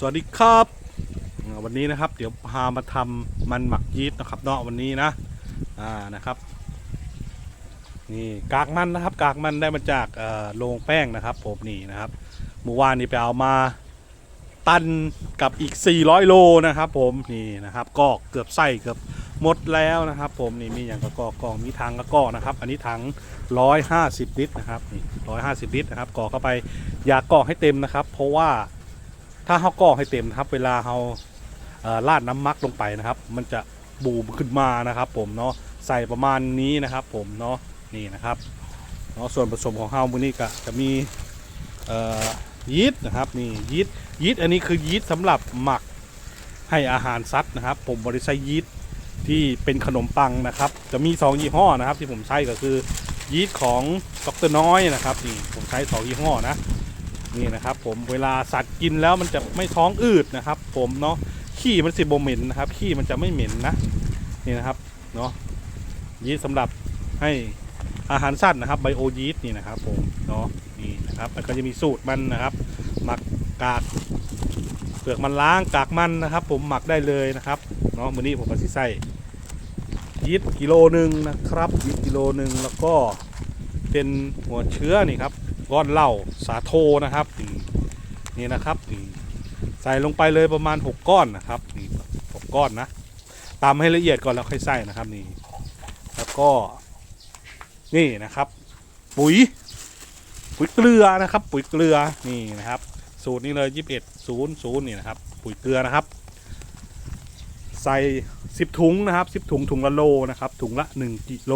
สวัสดีครับวันนี้นะครับ เดี๋ยวพามาทำมันหมักยีสต์นะครับเนาะวันนี้นะอ่านะครับนี่กากมันนะครับ กากมันได้มาจากโรงแป้งนะครับผมนี่นะครับเมื่อวานนี้ไปเอามาตันกับอีก 400 โลนะครับ ผมนี่นะครับก็เกือบไส้เกือบหมดแล้วนะครับ ผมนี่มีอย่างกระกอกองมีถังกระกอกนะครับ อันนี้ถัง 150 ลิตรนะครับนี่150 ลิตรนะครับกรอเข้าไปอย่ากรอกให้เต็มนะครับ เพราะว่า ถ้าเขากรอให้เต็มครับ เวลาเขาเอ่อราดน้ำมักลงไปนะครับ มันจะบูมขึ้นมานะครับ ผมเนาะใส่ประมาณนี้นะครับ ผมเนาะนี่นะครับเนาะส่วนผสมของเฮามือนี้ก็จะมียีสต์นะครับนี่ยีสต์ยีสต์อันนี้คือยีสต์สำหรับหมักให้อาหารสัตว์นะครับ ผมบริใช้ยีสต์ที่เป็นขนมปังนะครับ จะมี 2 ยี่ห้อนะครับ ที่ผมใช้ก็คือยีสต์ของดรน้อยนะครับนี่ผมใช้ 2 ยี่ห้อนะ นี่นะครับผมเวลาสัตว์กินแล้วมันจะไม่ท้องอืดนะครับ ผมเนาะขี้มันสิบเหม็นนะครับขี้มันจะไม่เหม็นนะนี่นะครับเนาะยีสต์สำหรับให้อาหารสัตว์นะครับไบโอยีสต์นี่นะครับผมเนาะนี่นะครับแล้วก็จะมีสูตรมันนะครับ หมักกากเปลือกมันล้างกากมันนะครับ ผมหมักได้เลยนะครับเนาะมื้อนี้ผมก็สิใส่ยีสต์กิโลหนึ่งนะครับยีสต์กิโลหนึ่งแล้วก็เป็นหัวเชื้อนี่ครับ ก้อนเหล้าสาโทนะครับนี่นะครับนี่ใส่ลงไปเลยประมาณ 6 ก้อนนะครับนี่หกก้อนนะตามให้ละเอียดก่อนแล้วค่อยใส่นะครับนี่แล้วก็นี่นะครับ ปุ๋ย ปุ๋ยเกลือนะครับ ปุ๋ยเกลือนี่นะครับ สูตรนี้เลย21ศูนย์ศูนย์นี่นะครับ ปุ๋ยเกลือนะครับ ใส่ 10 ถุงนะครับ 10 ถุงถุงละโลนะครับถุงละ 1กิโล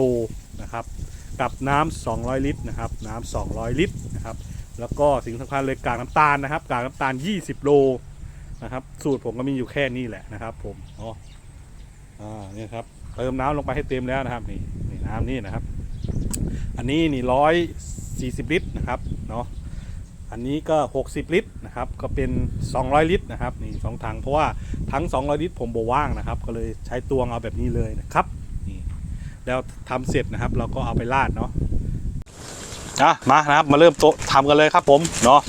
นะครับ กับน้ำ200 ลิตรนะครับน้ำ200 ลิตรนะครับแล้วก็สิ่งสำคัญเลยกากน้ำตาลนะครับกากน้ำตาล 20 โลนะครับสูตรผมก็มีอยู่แค่นี้แหละนะครับ ผมอ๋ออ่านี่ครับเติมน้ำลงไปให้เต็มแล้วนะครับนี่นี่น้ำนี่นะครับ อันนี้นี่ร้อยสี่สิบลิตรนะครับเนาะอันนี้ก็ 60 ลิตรนะครับก็เป็น 200 ลิตรนะครับนี่สองถังเพราะว่าทั้ง 200 ลิตรผมบว่างนะครับ ก็เลยใช้ตวงเอาแบบนี้เลยนะครับ แล้วทำเสร็จนะครับ เราก็เอาไปราดเนาะอะมานะครับมาเริ่มโต๊ะทำกันเลยครับผมเนาะ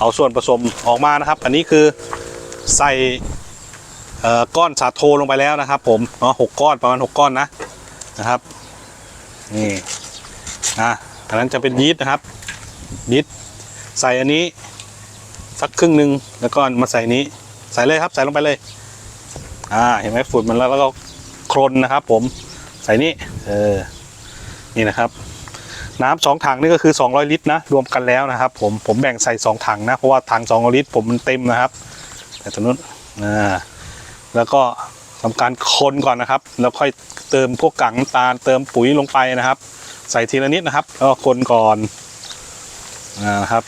เอาส่วนผสมออกมานะครับ อันนี้คือใส่ก้อนสาโทลงไปแล้วนะครับ ผมเนาะหกก้อนประมาณหกก้อนนะนะครับนี่อะอันนั้นจะเป็นยีสต์นะครับยีสต์ใส่อันนี้สักครึ่งหนึ่งแล้วก็มาใส่นี้ใส่เลยครับ ใส่ลงไปเลยอ่าเห็นไหมฝุ่นมันแล้วแล้วก็โครนนะครับ ผมใส่นี่ เออ นี่นะครับ น้ำสองถังนี่ก็คือ 200 ลิตรนะ รวมกันแล้วนะครับ ผมผมแบ่งใส่ 2 ถังนะ เพราะว่าถัง200ลิตรผมมันเต็มนะครับ แต่ตรงนู้นอ่าแล้วก็ทำการคนก่อนนะครับ แล้วค่อยเติมพวกกากน้ำตาลเติมปุ๋ยลงไปนะครับ ใส่ทีละนิดนะครับ แล้วก็คนก่อนอ่านะครับ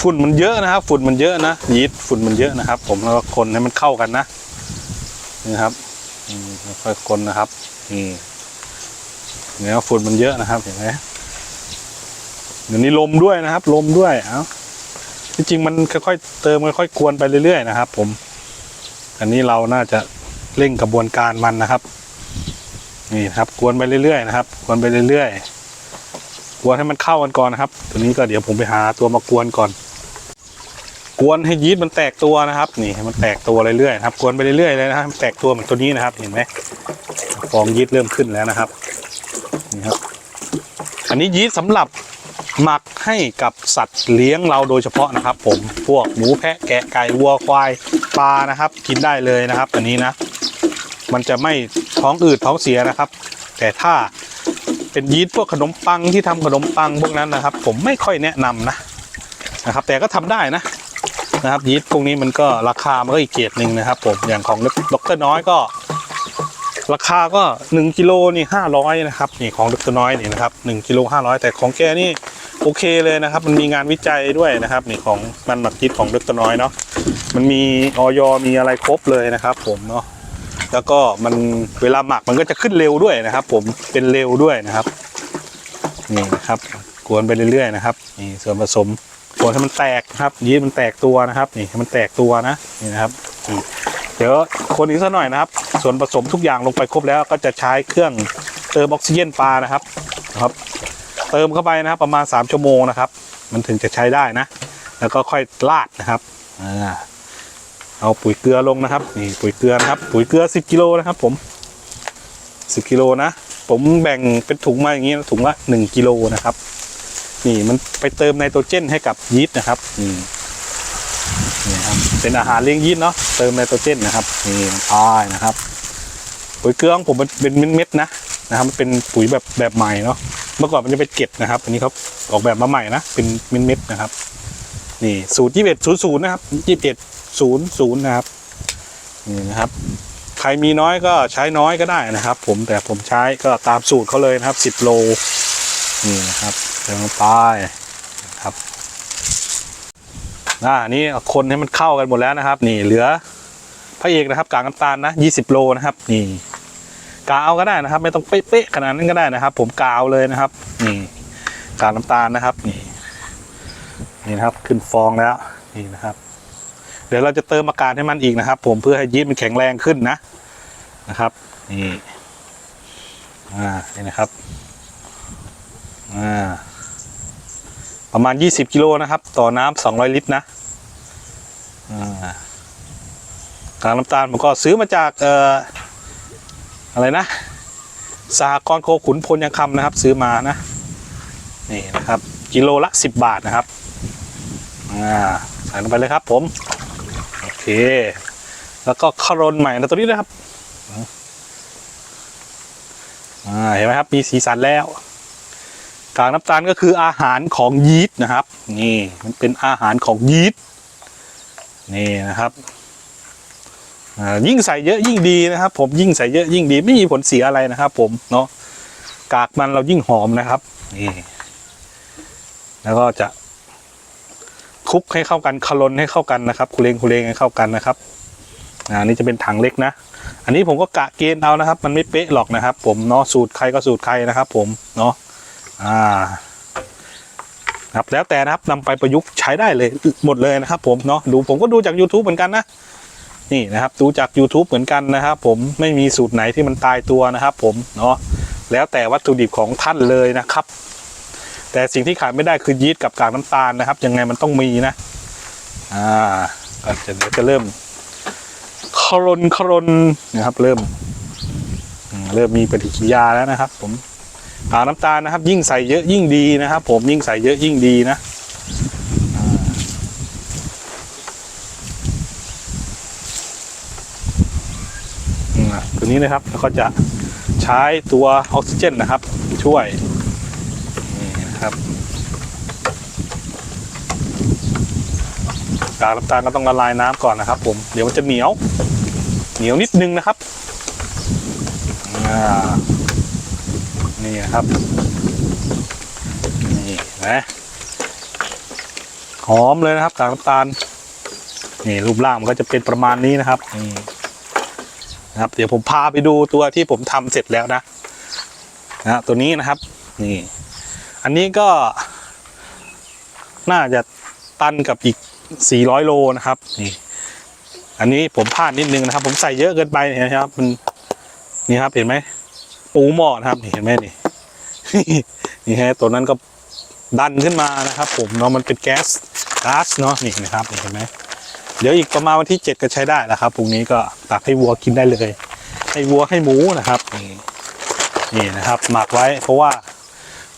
ฝุ่นมันเยอะนะครับ ฝุ่นมันเยอะนะยีสต์ฝุ่นมันเยอะนะครับ ผมแล้วก็คนให้มันเข้ากันนะนี่ครับค่อยคนนะครับนี่ เนี่ยฝุ่นมันเยอะนะครับเห็นไหมเดี๋ยวนี้ลมด้วยนะครับ ลมด้วยเอ้าที่จริงมันค่อยๆเติมค่อยๆกวนไปเรื่อยๆนะครับ ผม อันนี้เราน่าจะเร่งกระบวนการมันนะครับ นี่นะครับ กวนไปเรื่อยๆนะครับ กวนไปเรื่อยๆกวนให้มันเข้ากันก่อนนะครับ ตัวนี้ก็เดี๋ยวผมไปหาตัวมากวนก่อน กวนให้ยีสต์มันแตกตัวนะครับ นี่ให้มันแตกตัวเรื่อยๆครับ กวนไปเรื่อยๆเลยนะครับแตกตัวเหมือนตัวนี้นะครับ เห็นไหมฟองยีสต์เริ่มขึ้นแล้วนะครับ นี่ครับ อันนี้ยีสต์สำหรับหมักให้กับสัตว์เลี้ยงเราโดยเฉพาะนะครับ ผมพวกหมูแพะแกะไก่วัวควายปลานะครับ กินได้เลยนะครับ อันนี้นะ มันจะไม่ท้องอืดท้องเสียนะครับ แต่ถ้าเป็นยีสต์พวกขนมปังที่ทำขนมปังพวกนั้นนะครับ ผมไม่ค่อยแนะนำนะนะครับ แต่ก็ทำได้นะนะครับยีสต์พวกนี้มันก็ราคามันก็อีกเกรดหนึ่งนะครับ ผมอย่างของดรน้อยก็ ราคาก็1กิโลนี่500นะครับนี่ของดรน้อยนี่นะครับ1กิโล500 แต่ของแกนี่โอเคเลยนะครับ มันมีงานวิจัยด้วยนะครับนี่ของมันหมักยีสต์ของดรน้อยเนาะมันมีออยมีอะไรครบเลยนะครับ ผมเนาะแล้วก็มันเวลาหมักมันก็จะขึ้นเร็วด้วยนะครับ ผมเป็นเร็วด้วยนะครับนี่นะครับกวนไปเรื่อยๆนะครับนี่ส่วนผสมกวนให้มันแตกนะครับยีสต์มันแตกตัวนะครับ นี่ให้มันแตกตัวนะนี่นะครับอี ดี๋ยวคนอีกสักหน่อยนะครับ ส่วนผสมทุกอย่างลงไปครบแล้วก็จะใช้เครื่องเติมออกซิเจนปลานะครับนะครับ เติมเข้าไปนะครับประมาณ 3 ชั่วโมงนะครับ มันถึงจะใช้ได้นะ แล้วก็ค่อยราดนะครับเอาปุ๋ยเกลือลงนะครับนี่ปุ๋ยเกลือนะครับ ปุ๋ยเกลือ 10กิโลนะครับ ผม 10กิโลนะผมแบ่งเป็นถุงมาอย่างนี้นะถุงละ1กิโลนะครับ นี่มันไปเติมไนโตรเจนให้กับยีสต์นะครับนี่ นี่ครับเป็นอาหารเลี้ยงยีสต์เนาะเติมไนโตรเจนนะครับนี่พายนะครับปุ๋ยเกลือของผมมันเป็นเม็ดๆนะนะครับมันเป็นปุ๋ยแบบแบบใหม่เนาะเมื่อก่อนมันจะเป็นเกล็ดนะครับ อันนี้เขาออกแบบมาใหม่นะเป็นเม็ดๆนะครับ นี่สูตรยี่สิบเอ็ดศูนย์ศูนย์นะครับยี่สิบเอ็ดศูนย์ศูนย์นะครับนี่นะครับ ใครมีน้อยก็ใช้น้อยก็ได้นะครับ ผมแต่ผมใช้ก็ตามสูตรเขาเลยนะครับสิบโลนี่นะครับเติมลงไป อ่านี่คนให้มันเข้ากันหมดแล้วนะครับ นี่เหลือพระเอกนะครับกากน้ำตาลนะ20 โลนะครับ นี่กาเอาก็ได้นะครับ ไม่ต้องเป๊ะๆขนาดนั้นก็ได้นะครับ ผมกาวเลยนะครับ นี่กากน้ำตาลนะครับ นี่ นี่นะครับขึ้นฟองแล้วนี่นะครับ เดี๋ยวเราจะเติมอากาศให้มันอีกนะครับ ผมเพื่อให้ยีสต์มันแข็งแรงขึ้นนะนะครับ นี่อ่านี่นะครับอ่า ประมาณ 20 กิโลนะครับ ต่อน้ำ200 ลิตรนะอ่ากากน้ำตาลผมก็ซื้อมาจากอออะไรนะสหกรณ์โคขุนพลยังคำนะครับ ซื้อมานะนี่นะครับ กิโลละ 10 บาทนะครับใส่ลงไปเลยครับผม โอเค แล้วก็คารนใหม่นะตัวนี้นะครับเห็นไหมครับ มีสีสันแล้ว กากน้ำตาลก็คืออาหารของยีสต์นะครับ นี่มันเป็นอาหารของยีสต์นี่นะครับยิ่งใส่เยอะยิ่งดีนะครับ ผมยิ่งใส่เยอะยิ่งดีไม่มีผลเสียอะไรนะครับ ผมเนาะกากมันเรายิ่งหอมนะครับนี่แล้วก็จะคลุกให้เข้ากันคลนให้เข้ากันนะครับคุเรงคุเรงให้เข้ากันนะครับอ่านี่จะเป็นถังเล็กนะ อันนี้ผมก็กะเกณฑ์เอานะครับ มันไม่เป๊ะหรอกนะครับ ผมเนาะสูตรใครก็สูตรใครนะครับ ผมเนาะ อ่าครับแล้วแต่นะครับนำไปประยุกต์ใช้ได้เลยหมดเลยนะครับ ผมเนาะดูผมก็ดูจาก YouTube เหมือนกันนะนี่นะครับดูจาก YouTube เหมือนกันนะครับ ผมไม่มีสูตรไหนที่มันตายตัวนะครับ ผมเนาะแล้วแต่วัตถุดิบของท่านเลยนะครับ แต่สิ่งที่ขาดไม่ได้คือยีสต์กับกากน้ำตาลนะครับ ยังไงมันต้องมีนะอ่าก็จะเดี๋ยวจะเริ่มครนครนนะครับ เริ่ม เริ่มมีปฏิกิริยาแล้วนะครับ ผม กากน้ำตาลนะครับ ยิ่งใส่เยอะยิ่งดีนะครับ ผมยิ่งใส่เยอะยิ่งดีนะอ่าอืมอะตัวนี้นะครับแล้วก็จะใช้ตัวออกซิเจนนะครับ ช่วยนี่นะครับกากน้ำตาลก็ต้องละลายน้ำก่อนนะครับ ผมเดี๋ยวมันจะเหนียว เหนียวนิดนึงนะครับอ่า นี่นะครับ นี่นะหอมเลยนะครับกากน้ำตาล นี่รูปร่างมันก็จะเป็นประมาณนี้นะครับนี่นะครับ เดี๋ยวผมพาไปดูตัวที่ผมทำเสร็จแล้วนะนะตัวนี้นะครับ นี่ อันนี้ก็ น่าจะตันกับอีก 400 โลนะครับ นี่ อันนี้ผมพลาดนิดนึงนะครับ ผมใส่เยอะเกินไปนะครับ มันนี่ครับเห็นไหม ปูหม้อนะครับนี่เห็นไหมนี่นี่ฮะตัวนั้นก็ดันขึ้นมานะครับ ผมเนาะมันเป็นแก๊สก๊าซเนาะนี่นะครับเห็นไหมเดี๋ยวอีกประมาณวันที่ 7 ก็ใช้ได้แล้วครับพรุ่งนี้ก็ตักให้วัวกินได้เลย ให้วัวให้หมูนะครับนี่นี่นะครับ หมักไว้เพราะว่า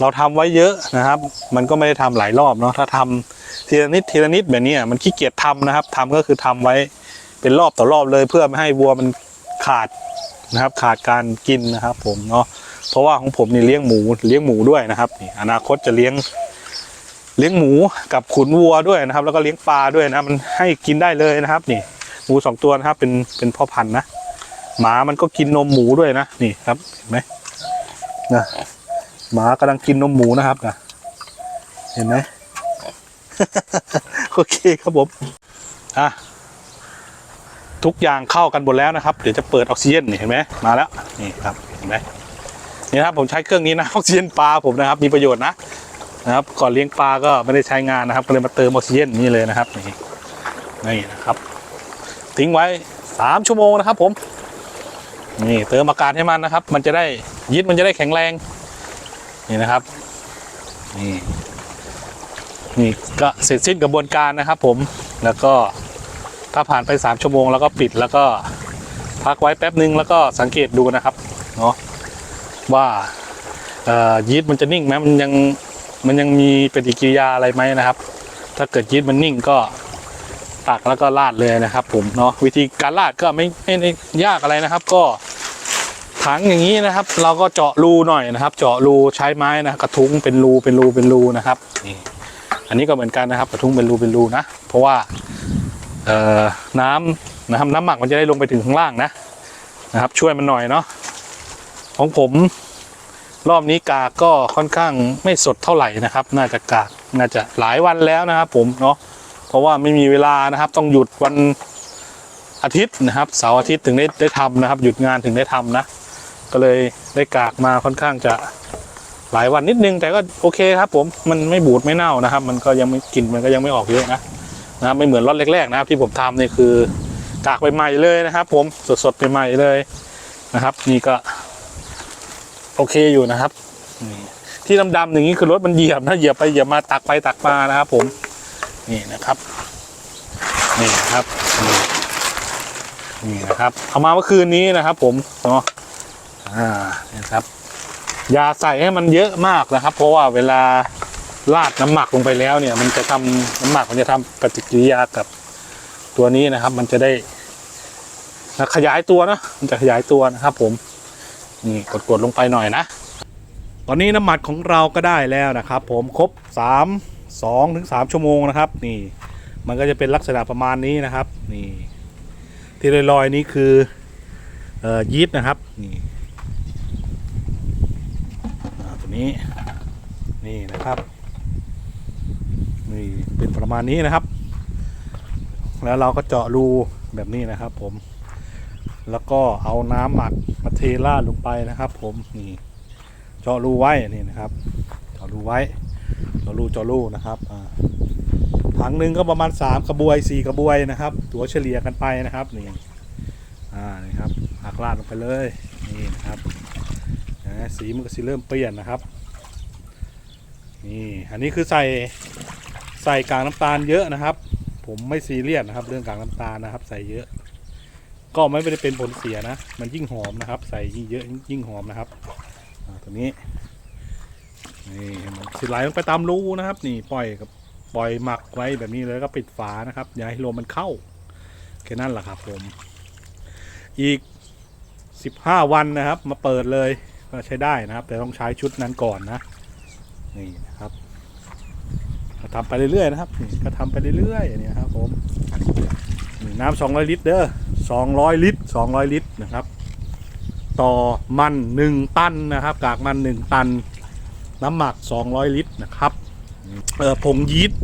เราทำไว้เยอะนะครับ มันก็ไม่ได้ทำหลายรอบเนาะถ้าทำทีละนิดทีละนิดแบบนี้มันขี้เกียจทำนะครับทำก็คือทำไว้เป็นรอบต่อรอบเลย เพื่อไม่ให้วัวมันขาด นะครับ ขาดการกินนะครับผมเนาะเพราะว่าของผมนี่เลี้ยงหมูเลี้ยงหมูด้วยนะครับนี่อนาคตจะเลี้ยงเลี้ยงหมูกับขุนวัวด้วยนะครับ แล้วก็เลี้ยงปลาด้วยนะมันให้กินได้เลยนะครับ นี่ หมูสองตัวนะครับ เป็นเป็นพ่อพันธุ์นะหมามันก็กินนมหมูด้วยนะนี่ครับเห็นไหมนะหมากำลังกินนมหมูนะครับนะเห็นไหมโอเคครับผมอะ ทุกอย่างเข้ากันหมดแล้วนะครับเดี๋ยวจะเปิดออกซิเจนนี่เห็นไหมมาแล้วนี่ครับเห็นไหมนี่ครับผมใช้เครื่องนี้นะออกซิเจนปลาผมนะครับ มีประโยชน์นะนะครับก่อนเลี้ยงปลาก็ไม่ได้ใช้งานนะครับ ก็เลยมาเติมออกซิเจนนี่เลยนะครับนี่นี่นะครับ ทิ้งไว้สามชั่วโมงนะครับ ผม นี่เติมอากาศให้มันนะครับ มันจะได้ยีสต์มันจะได้แข็งแรงนี่นะครับนี่นี่ก็เสร็จสิ้นกระบวนการนะครับ ผมแล้วก็ ถ้าผ่านไปสามชั่วโมงแล้วก็ปิดแล้วก็พักไว้แป๊บนึงแล้วก็สังเกตดูนะครับเนาะว่าเอ่อยีสต์มันจะนิ่งไหมมันยังมันยังมีปฏิกิริยาอะไรไหมนะครับ ถ้าเกิดยีสต์มันนิ่งก็ตักแล้วก็ราดเลยนะครับผมเนาะวิธีการราดก็ไม่ไม่ได้ยากอะไรนะครับ ก็ถังอย่างนี้นะครับ เราก็เจาะรูหน่อยนะครับ เจาะรูใช้ไม้นะกระทุ้งเป็นรูเป็นรูเป็นรูนะครับนี่อันนี้ก็เหมือนกันนะครับ กระทุ้งเป็นรูเป็นรูนะ เพราะว่า น้ำนะครับน้ำหมักมันจะได้ลงไปถึงข้างล่างนะนะครับ ช่วยมันหน่อยเนาะของผมรอบนี้กากก็ค่อนข้างไม่สดเท่าไหร่นะครับ น่าจะกากน่าจะหลายวันแล้วนะครับ ผมเนาะเพราะว่าไม่มีเวลานะครับ ต้องหยุดวันอาทิตย์นะครับเสาร์อาทิตย์ถึงได้ได้ทำนะครับ หยุดงานถึงได้ทำนะ ก็เลยได้กากมาค่อนข้างจะหลายวันนิดนึง แต่ก็โอเคครับ ผมมันไม่บูดไม่เน่านะครับ มันก็ยังไม่กลิ่นมันก็ยังไม่ออกเยอะนะ นะไม่เหมือนรอบแรกๆนะครับ ที่ผมทำนี่คือกากใหม่ๆเลยนะครับ ผมสดๆใหม่ๆเลยนะครับ นี่ก็โอเคอยู่นะครับนี่ที่ดำๆอย่างนี้คือรถมันเหยียบนะเหยียบไปเหยียบมาตักไปตักมานะครับ ผมนี่นะครับนี่นะครับนี่นะครับ เอามาเมื่อคืนนี้นะครับ ผมเนาะอ่านี่ครับอย่าใส่ให้มันเยอะมากนะครับ เพราะว่าเวลา ราดน้ำหมักลงไปแล้วเนี่ย มันจะทำน้ำหมักมันจะทำปฏิกิริยากับตัวนี้นะครับ มันจะได้ขยายตัวนะมันจะขยายตัวนะครับผมนี่กดๆลงไปหน่อยนะ ตอนนี้น้ำหมักของเราก็ได้แล้วนะครับ ผมครบ 3 2ถึง3ชั่วโมงนะครับ นี่ มันก็จะเป็นลักษณะประมาณนี้นะครับ นี่ ที่ลอยๆนี้คือเอ่อยีสต์นะครับนี่ตัวนี้นี่นะครับ นี่เป็นประมาณนี้นะครับ แล้วเราก็เจาะรูแบบนี้นะครับ ผม แล้วก็เอาน้ำหมักมาเทราดลงไปนะครับ ผมนี่เจาะรูไว้นี่นะครับ เจาะรูไว้ เจาะรูเจาะรูนะครับอ่าถังหนึ่งก็ประมาณ3กระบวย4กระบวยนะครับ ตัวเฉลี่ยกันไปนะครับนี่อ่านี่ครับหักราดลงไปเลยนี่นะครับสีมันก็สีเริ่มเปลี่ยนนะครับนี่อันนี้คือใส่ ใส่กากน้ำตาลเยอะนะครับ ผมไม่ซีเรียสนะครับ เรื่องกากน้ำตาลนะครับ ใส่เยอะ ก็ไม่ได้เป็นผลเสียนะ มันยิ่งหอมนะครับ ใส่ยิ่งเยอะยิ่งหอมนะครับอ่าตัวนี้นี่มันสิไหลลงไปตามรูนะครับ นี่ปล่อยกับปล่อยหมักไว้แบบนี้เลยก็ปิดฝานะครับอย่าให้ลมมันเข้าแค่นั้นแหละครับผมอีก 15 วันนะครับ มาเปิดเลยก็ใช้ได้นะครับ แต่ต้องใช้ชุดนั้นก่อนนะนี่นะครับ ก็ทำไปเรื่อยๆนะครับนี่ก็ทำไปเรื่อยๆเนี่ยครับผมนี่น้ำ200ลิตรเด้อ200ลิตร200ลิตรนะครับ ต่อมัน1ตันนะครับ กากมัน1ตัน น้ำหมัก200ลิตรนะครับเออผงยีสต์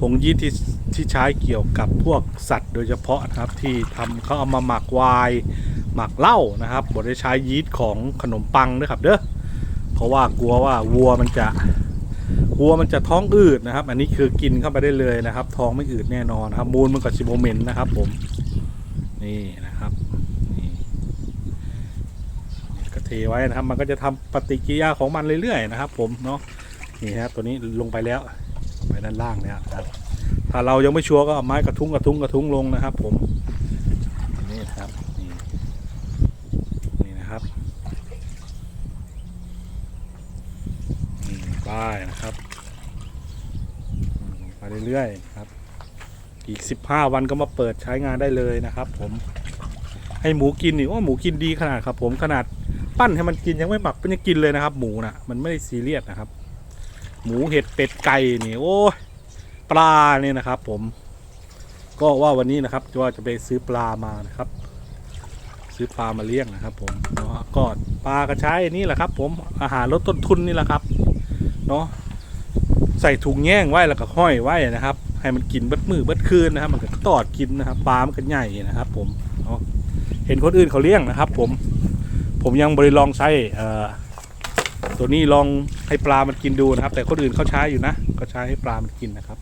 ผงยีสต์ที่ที่ใช้เกี่ยวกับพวกสัตว์โดยเฉพาะนะครับที่ทำเขาเอามาหมักวน์หมักเหล้านะครับบดได้ใช้ยีสต์ของขนมปังด้วยครับเด้อเพราะว่ากลัวว่าวัวมันจะ วัวมันจะท้องอืดนะครับ อันนี้คือกินเข้าไปได้เลยนะครับ ท้องไม่อืดแน่นอนครับ มูลมันก็ซิโมเมนต์นะครับ ผม นี่นะครับนี่ก็เทไว้นะครับ มันก็จะทำปฏิกิริยาของมันเรื่อยๆนะครับ ผมเนาะนี่ครับตัวนี้ลงไปแล้วไปด้านล่างนะครับถ้าเรายังไม่ชัวร์ก็เอาไม้กระทุ้งกระทุ้งกระทุ้งลงนะครับ ผมนี่นะครับนี่นะครับ นี่ไปนะครับมไปเรื่อยๆครับ อีก 15 วันก็มาเปิดใช้งานได้เลยนะครับ ผมให้หมูกินนี่ว่าหมูกินดีขนาดครับ ผมขนาดปั้นให้มันกินยังไม่หมักมันยังกินเลยนะครับ หมูนะมันไม่ได้ซีเรียสนะครับ หมูเห็ดเป็ดไก่นี่โอ้ปลาเนี่ยนะครับ ผม ก็ว่าวันนี้นะครับว่าจะไปซื้อปลามานะครับ ซื้อปลามาเลี้ยงนะครับ ผมก็ปลากระใช้นี่แหละครับ ผมอาหารลดต้นทุนนี่แหละครับ เนาะใส่ถุงแย่งไว้แล้วก็ห้อยไว้นะครับ ให้มันกินเบิดมือเบิดคืนนะครับ มันก็ตอดกินนะครับปลามันก็ใหญ่นะครับ ผมเนาะเห็นคนอื่นเขาเลี้ยงนะครับ ผมผมยังบริลองใช้ตัวนี้ลองให้ปลามันกินดูนะครับ แต่คนอื่นเขาใช้อยู่นะ ก็ใช้ให้ปลามันกินนะครับ